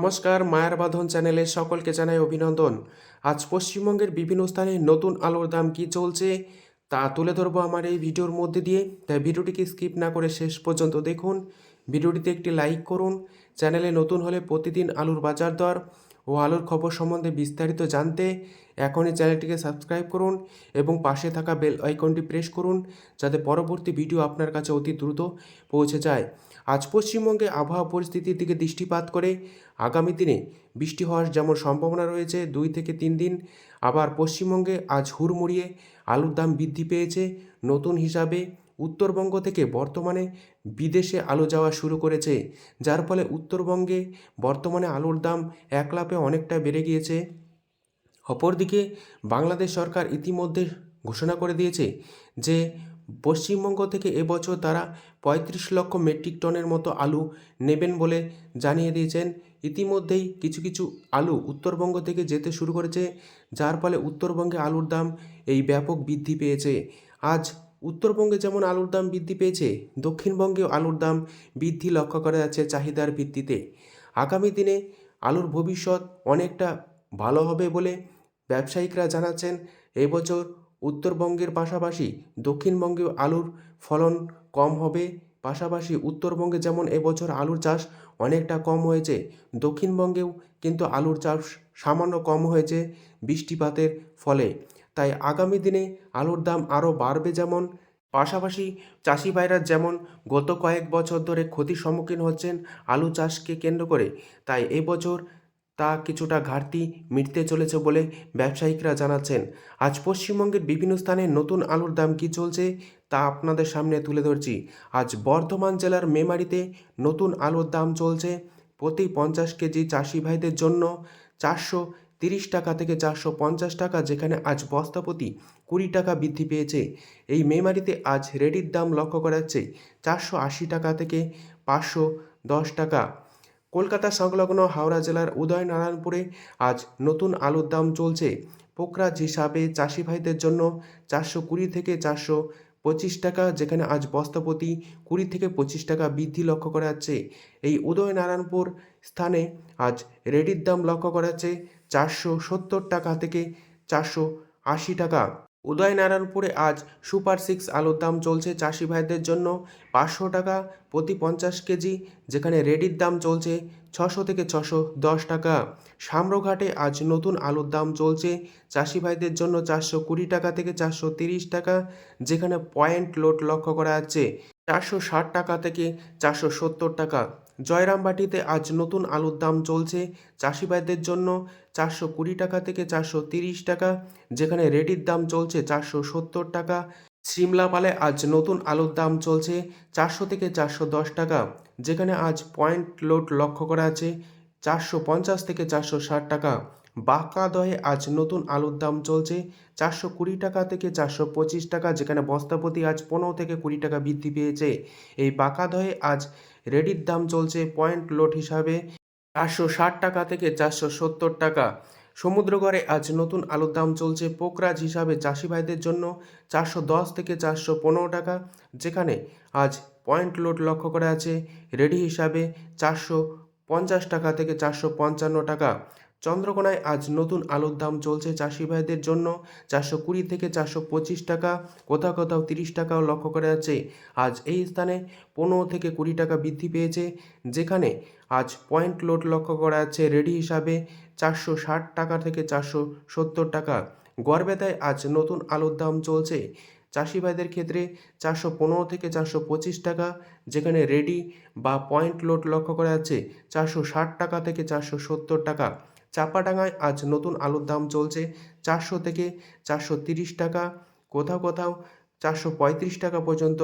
নমস্কার, মায়ার বাঁধন চ্যানেলে সকলকে জানাই অভিনন্দন। আজ পশ্চিমবঙ্গের বিভিন্ন স্থানে নতুন আলুর দাম কি চলছে, তা তুলে ধরবো আমার এই ভিডিওর মধ্যে দিয়ে। তাই ভিডিওটিকে স্কিপ না করে শেষ পর্যন্ত দেখুন। ভিডিওটিতে একটি লাইক করুন। চ্যানেলে নতুন হলে প্রতিদিন আলুর বাজার দর ও আলোর খবর সম্বন্ধে বিস্তারিত জানতে এখনই চ্যানেলটিকে সাবস্ক্রাইব করুন এবং পাশে থাকা বেল আইকনটি প্রেস করুন যাতে পরবর্তী ভিডিও আপনার কাছে অতি দ্রুত পৌঁছে যায়। আজ পশ্চিমবঙ্গে আবহাওয়া পরিস্থিতির দিকে দৃষ্টিপাত করে আগামী দিনে বৃষ্টি হওয়ার যেমন সম্ভাবনা রয়েছে, দুই থেকে তিন দিন। আবার পশ্চিমবঙ্গে আজ হুড়মুড়িয়ে আলুর দাম বৃদ্ধি পেয়েছে। নতুন হিসাবে উত্তরবঙ্গ থেকে বর্তমানে বিদেশে আলু যাওয়া শুরু করেছে, যার ফলে উত্তরবঙ্গে বর্তমানে আলুর দাম এক লাফে অনেকটা বেড়ে গিয়েছে। অপরদিকে, বাংলাদেশ সরকার ইতিমধ্যে ঘোষণা করে দিয়েছে যে, পশ্চিমবঙ্গ থেকে এবছর তারা পঁয়ত্রিশ লক্ষ মেট্রিক টনের মতো আলু নেবেন বলে জানিয়ে দিয়েছেন। ইতিমধ্যেই কিছু কিছু আলু উত্তরবঙ্গ থেকে যেতে শুরু করেছে, যার ফলে উত্তরবঙ্গে আলুর দাম এই ব্যাপক বৃদ্ধি পেয়েছে। আজ উত্তরবঙ্গে যেমন আলুর দাম বৃদ্ধি পেয়েছে, দক্ষিণবঙ্গেও আলুর দাম বৃদ্ধি লক্ষ্য করা যাচ্ছে চাহিদার ভিত্তিতে। আগামী দিনে আলুর ভবিষ্যৎ অনেকটা ভালো হবে বলে ব্যবসায়িকরা জানাচ্ছেন। এবছর উত্তরবঙ্গের পাশাপাশি দক্ষিণবঙ্গেও আলুর ফলন কম হবে। পাশাপাশি উত্তরবঙ্গে যেমন এবছর আলুর চাষ অনেকটা কম হয়েছে, দক্ষিণবঙ্গেও কিন্তু আলুর চাষ সামান্য কম হয়েছে বৃষ্টিপাতের ফলে। তাই আগামী দিনে আলুর দাম আরও বাড়বে যেমন, পাশাপাশি চাষি ভাইরা যেমন গত কয়েক বছর ধরে ক্ষতির সম্মুখীন হচ্ছেন আলু চাষকে কেন্দ্র করে, তাই এবছর তা কিছুটা ঘাটতি মিটতে চলেছে বলে ব্যবসায়িকরা জানাচ্ছেন। আজ পশ্চিমবঙ্গের বিভিন্ন স্থানে নতুন আলুর দাম কী চলছে তা আপনাদের সামনে তুলে ধরছি। আজ বর্ধমান জেলার মেমারিতে নতুন আলুর দাম চলছে প্রতি পঞ্চাশ কেজি চাষি ভাইদের জন্য চারশো তিরিশ টাকা থেকে চারশো পঞ্চাশ টাকা, যেখানে আজ বস্তাপতি কুড়ি টাকা বৃদ্ধি পেয়েছে। এই মেমারিতে আজ রেডির দাম লক্ষ্য করা যাচ্ছে চারশো আশি টাকা থেকে পাঁচশো দশ টাকা। কলকাতা সংলগ্ন হাওড়া জেলার উদয়নারায়ণপুরে আজ নতুন আলুর দাম চলছে। পোকরাজ হিসাবে চাষি ভাইদের জন্য চারশো কুড়ি থেকে চারশো পঁচিশ টাকা, যেখানে আজ বস্তাপতি কুড়ি থেকে পঁচিশ টাকা বৃদ্ধি লক্ষ্য করা যাচ্ছে। এই উদয়নারায়ণপুর স্থানে আজ রেডির দাম লক্ষ্য করা যাচ্ছে চারশো সত্তর টাকা থেকে চারশো আশি টাকা। উদয়নারায়ণপুরে আজ সুপার সিক্স আলুর দাম চলছে চাষি ভাইদের জন্য পাঁচশো টাকা প্রতি পঞ্চাশ কেজি, যেখানে রেডির দাম চলছে ছশো থেকে ছশো দশ টাকা। সাম্রঘাটে আজ নতুন আলুর দাম চলছে চাষি ভাইদের জন্য চারশো কুড়ি টাকা থেকে চারশো তিরিশ টাকা, যেখানে পয়েন্ট লোড লক্ষ্য করা যাচ্ছে চারশো ষাট টাকা থেকে চারশো সত্তর টাকা। জয়রামবাটিতে আজ নতুন আলুর দাম চলছে চাষি ভাইদের জন্য চারশো কুড়ি টাকা থেকে চারশো তিরিশ টাকা, যেখানে রেডির দাম চলছে চারশো সত্তর টাকা। সিমলাপালে আজ নতুন আলুর দাম চলছে চারশো থেকে চারশো দশ টাকা, যেখানে আজ পয়েন্ট লোড লক্ষ্য করা আছে চারশো পঞ্চাশ থেকে চারশো ষাট টাকা। বাঁকাদহে আজ নতুন আলুর দাম চলছে চারশো কুড়ি টাকা থেকে চারশো পঁচিশ টাকা, যেখানে বস্তাপতি আজ পনেরো থেকে কুড়ি টাকা বৃদ্ধি পেয়েছে। এই বাঁকাদহে আজ রেডির দাম চলছে পয়েন্ট লোড হিসাবে চারশো ষাট টাকা থেকে চারশো সত্তর টাকা। সমুদ্রগড়ে আজ নতুন আলুর দাম চলছে পোকরাজ হিসাবে চাষি ভাইদের জন্য চারশো দশ থেকে চারশো পনেরো টাকা, যেখানে আজ পয়েন্ট লোড লক্ষ্য করা আছে। রেডি হিসাবে চারশো পঞ্চাশ টাকা থেকে চারশো পঞ্চান্ন টাকা। চন্দ্রকোনায় আজ নতুন আলুর দাম চলছে চাষি ভাইদের জন্য। চারশো কুড়ি থেকে চারশো পঁচিশ টাকা, কোথাও কোথাও তিরিশ টাকাও লক্ষ্য করা যাচ্ছে। আজ এই স্থানে পনেরো থেকে কুড়ি টাকা বৃদ্ধি পেয়েছে, যেখানে আজ পয়েন্ট লোড লক্ষ্য করা যাচ্ছে রেডি হিসাবে চারশো ষাট টাকা থেকে চারশো সত্তর টাকা। গড়বেতায় আজ নতুন আলুর দাম চলছে। চাষি ভাইদের ক্ষেত্রে চারশো পনেরো থেকে চারশো পঁচিশ টাকা, যেখানে রেডি বা পয়েন্ট লোড লক্ষ্য করা যাচ্ছে চারশো ষাট টাকা থেকে চারশো সত্তর টাকা। চাপাডাঙ্গায় আজ নতুন আলুর দাম চলছে চারশো থেকে চারশো তিরিশ টাকা। কোথাও কোথাও চারশো পঁয়ত্রিশ টাকা পর্যন্ত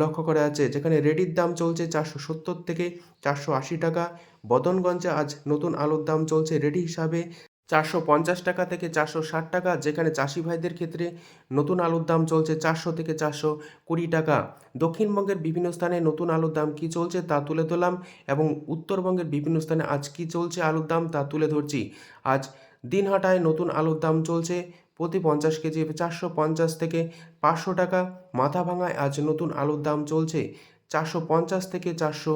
লক্ষ্য করা যাচ্ছে, যেখানে রেডির দাম চলছে চারশো সত্তর থেকে চারশো আশি টাকা। বদনগঞ্জে আজ নতুন আলুর দাম চলছে রেডি হিসাবে চারশো পঞ্চাশ টাকা থেকে চারশো ষাট টাকা, যেখানে চাষি ভাইদের ক্ষেত্রে নতুন আলুর দাম চলছে চারশো থেকে চারশো কুড়ি টাকা। দক্ষিণবঙ্গের বিভিন্ন স্থানে নতুন আলুর দাম কী চলছে তা তুলে ধরলাম এবং উত্তরবঙ্গের বিভিন্ন স্থানে আজ কী চলছে আলুর দাম তা তুলে ধরছি। আজ দিনহাটায় নতুন আলুর দাম চলছে প্রতি পঞ্চাশ কেজি চারশো পঞ্চাশ থেকে পাঁচশো টাকা। মাথা ভাঙায় আজ নতুন আলুর দাম চলছে চারশো পঞ্চাশ থেকে চারশো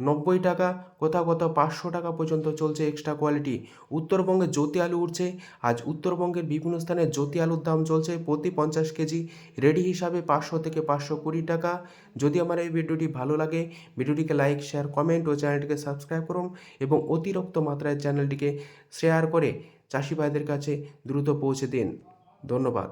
নব্বই টাকা, কোথাও কোথাও পাঁচশো টাকা পর্যন্ত চলছে এক্সট্রা কোয়ালিটি উত্তরবঙ্গে জ্যোতি আলু উঠছে। আজ উত্তরবঙ্গের বিভিন্ন স্থানে জ্যোতি আলুর দাম চলছে প্রতি পঞ্চাশ কেজি। রেডি হিসাবে পাঁচশো থেকে পাঁচশো কুড়ি টাকা। যদি আমার এই ভিডিওটি ভালো লাগে, ভিডিওটিকে লাইক শেয়ার কমেন্ট ও চ্যানেলটিকে সাবস্ক্রাইব করুন এবং অতিরিক্ত মাত্রায় চ্যানেলটিকে শেয়ার করে চাষি ভাইদের কাছে দ্রুত পৌঁছে দিন। ধন্যবাদ।